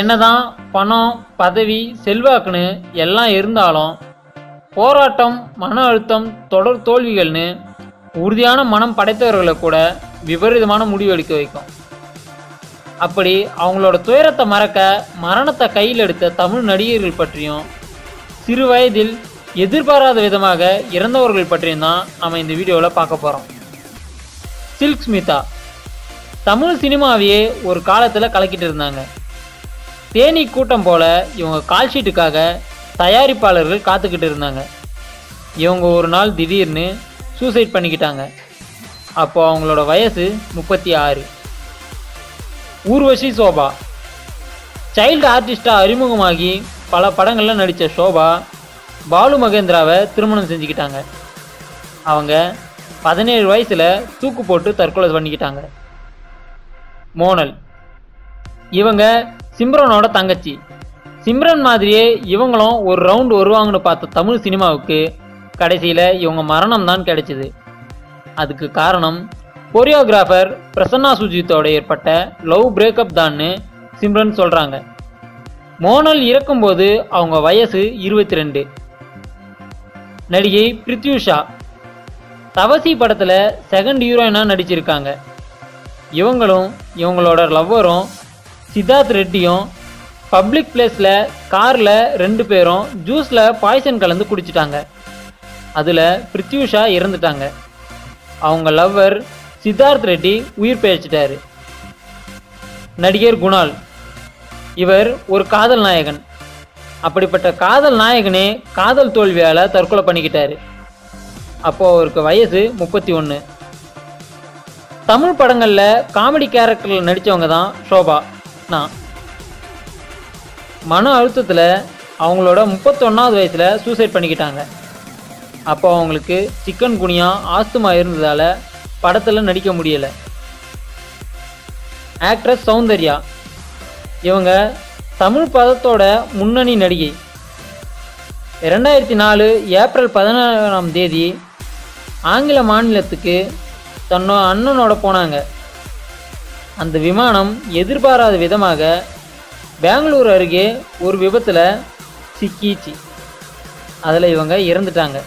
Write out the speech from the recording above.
என்னதான் பணம் பதவி செல்வாக்குன்னு எல்லாம் இருந்தாலும் போராட்டம் மன அழுத்தம் தொடர் தோல்விகள்னு உறுதியான மனம் படைத்தவர்களை கூட விபரீதமான முடிவு எடுக்க வைக்கும். அப்படி அவங்களோட துயரத்தை மறக்க மரணத்தை கையில் எடுத்த தமிழ் நடிகர்கள் பற்றியும் சிறு வயதில் எதிர்பாராத விதமாக இறந்தவர்கள் பற்றியும் தான் நம்ம இந்த வீடியோவில் பார்க்க போகிறோம் சில்க் ஸ்மிதா. தமிழ் சினிமாவையே ஒரு காலத்தில் கலக்கிட்டு இருந்தாங்க. தேனி கூட்டம் போல இவங்க கால் ஷீட்டுக்காக தயாரிப்பாளர்கள் காத்துக்கிட்டு இருந்தாங்க. இவங்க ஒரு நாள் திடீர்னு சூசைட் பண்ணிக்கிட்டாங்க. அப்போ அவங்களோட வயசு முப்பத்தி ஆறு. ஊர்வஷி சோபா. சைல்டு ஆர்டிஸ்டாக அறிமுகமாகி பல படங்களில் நடித்த சோபா பாலு மகேந்திராவை திருமணம் செஞ்சுக்கிட்டாங்க. அவங்க பதினேழு வயசில் தூக்கு போட்டு தற்கொலை பண்ணிக்கிட்டாங்க. மோனல். இவங்க சிம்ரனோட தங்கச்சி. சிம்ரன் மாதிரியே இவங்களும் ஒரு ரவுண்ட் வருவாங்கன்னு பார்த்த தமிழ் சினிமாவுக்கு கடைசியில் இவங்க மரணம் தான் கிடைச்சிது. அதுக்கு காரணம் கொரியோகிராஃபர் பிரசன்னா சுஜித்தோட ஏற்பட்ட லவ் பிரேக்கப் தான்னு சிம்ரன் சொல்கிறாங்க மோனல் இறக்கும்போது அவங்க வயசு இருபத்தி ரெண்டு நடிகை பிரித்யூஷா தவசி படத்தில் செகண்ட் ஹீரோயினாக நடிச்சிருக்காங்க. இவங்களும் இவங்களோட லவ்வரும் சித்தார்த் ரெட்டியும் பப்ளிக் பிளேஸில் காரில் ரெண்டு பேரும் ஜூஸில் பாய்சன் கலந்து குடிச்சிட்டாங்க. அதில் பிரித்யூஷா இறந்துட்டாங்க. அவங்க லவ்வர் சித்தார்த் ரெட்டி உயிர் பிழைச்சிட்டாரு நடிகர் குணால் இவர் ஒரு காதல் நாயகன். அப்படிப்பட்ட காதல் நாயகனே காதல் தோல்வியால் தற்கொலை பண்ணிக்கிட்டாரு. அப்போது அவருக்கு வயசு முப்பத்தி ஒன்று தமிழ் படங்களில் காமெடி கேரக்டரில் நடித்தவங்க தான் ஷோபா. நான் மன அழுத்தத்தில் அவங்களோட முப்பத்தொன்னாவது வயசில் சூசைட் பண்ணிக்கிட்டாங்க. அப்போ அவங்களுக்கு சிக்கன் குனியா ஆஸ்துமா இருந்ததால் படத்தில் நடிக்க முடியலை. ஆக்ட்ரஸ் சௌந்தர்யா இவங்க தமிழ் பதத்தோட முன்னணி நடிகை. ரெண்டாயிரத்தி நாலு ஏப்ரல் பதினாறாம் தேதி ஆங்கில மாநிலத்துக்கு தன்னோட அண்ணனோட போனாங்க. அந்த விமானம் எதிர்பாராத விதமாக பெங்களூர் அருகே ஒரு விபத்தில் சிக்கிச்சு. அதில் இவங்க இறந்துட்டாங்க.